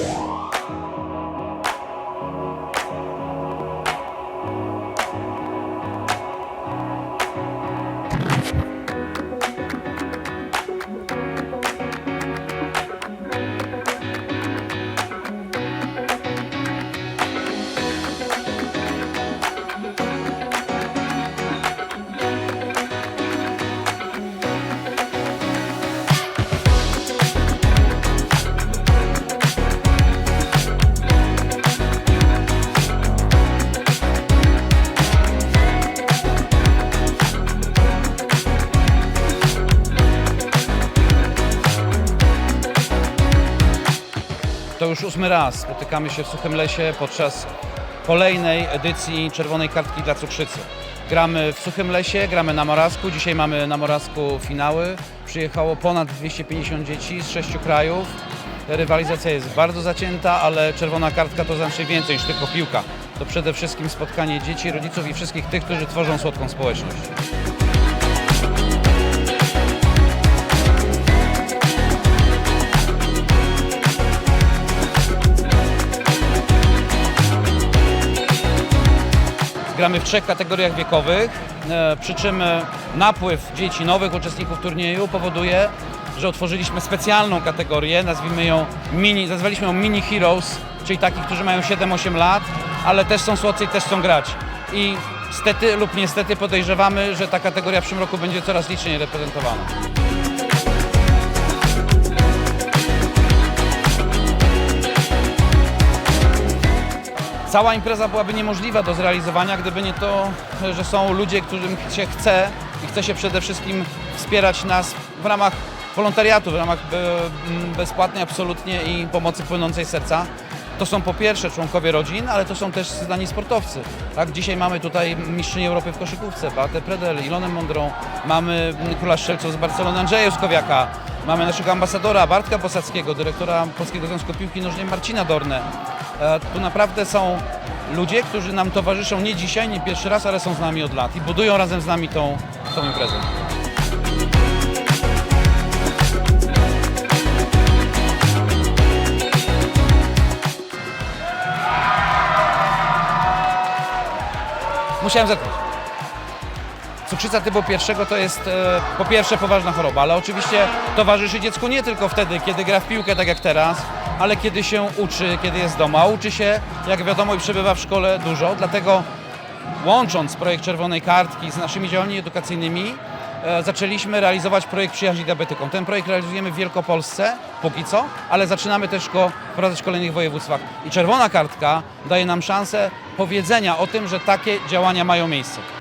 Yeah. To już ósmy raz spotykamy się w Suchym Lesie podczas kolejnej edycji Czerwonej Kartki dla Cukrzycy. Gramy w Suchym Lesie, gramy na Morazku. Dzisiaj mamy na Morazku finały. Przyjechało ponad 250 dzieci z sześciu krajów. Rywalizacja jest bardzo zacięta, ale Czerwona Kartka to znaczy więcej niż tylko piłka. To przede wszystkim spotkanie dzieci, rodziców i wszystkich tych, którzy tworzą słodką społeczność. Gramy w trzech kategoriach wiekowych, e, przy czym e, napływ dzieci, nowych uczestników turnieju powoduje, że otworzyliśmy specjalną kategorię, nazwijmy ją mini, nazwaliśmy ją Mini Heroes, czyli takich, którzy mają 7-8 lat, ale też są słodcy i też chcą grać. I stety lub niestety podejrzewamy, że ta kategoria w przyszłym roku będzie coraz liczniej reprezentowana. Cała impreza byłaby niemożliwa do zrealizowania, gdyby nie to, że są ludzie, którym się chce i chce się przede wszystkim wspierać nas w ramach wolontariatu, w ramach m, bezpłatnej absolutnie i pomocy płynącej serca. To są po pierwsze członkowie rodzin, ale to są też znani sportowcy. Tak? Dzisiaj mamy tutaj mistrzynię Europy w koszykówce, Beatę Predel, Ilonę Mądrą, mamy króla strzelców z Barcelony Andrzeja mamy naszego ambasadora Bartka Posadzkiego, dyrektora Polskiego Związku Piłki Nożnej Marcina Dornę. E, Tu naprawdę są ludzie, którzy nam towarzyszą nie dzisiaj, nie pierwszy raz, ale są z nami od lat i budują razem z nami tą, tą imprezę. Musiałem zetknąć. Cukrzyca typu pierwszego to jest e, po pierwsze poważna choroba, ale oczywiście towarzyszy dziecku nie tylko wtedy, kiedy gra w piłkę, tak jak teraz, ale kiedy się uczy, kiedy jest doma. Uczy się, jak wiadomo, i przebywa w szkole dużo, dlatego łącząc projekt Czerwonej Kartki z naszymi działaniami edukacyjnymi, e, zaczęliśmy realizować projekt Przyjaźni Diabetykom. Ten projekt realizujemy w Wielkopolsce, póki co, ale zaczynamy też go wprowadzać w kolejnych województwach. I Czerwona Kartka daje nam szansę powiedzenia o tym, że takie działania mają miejsce.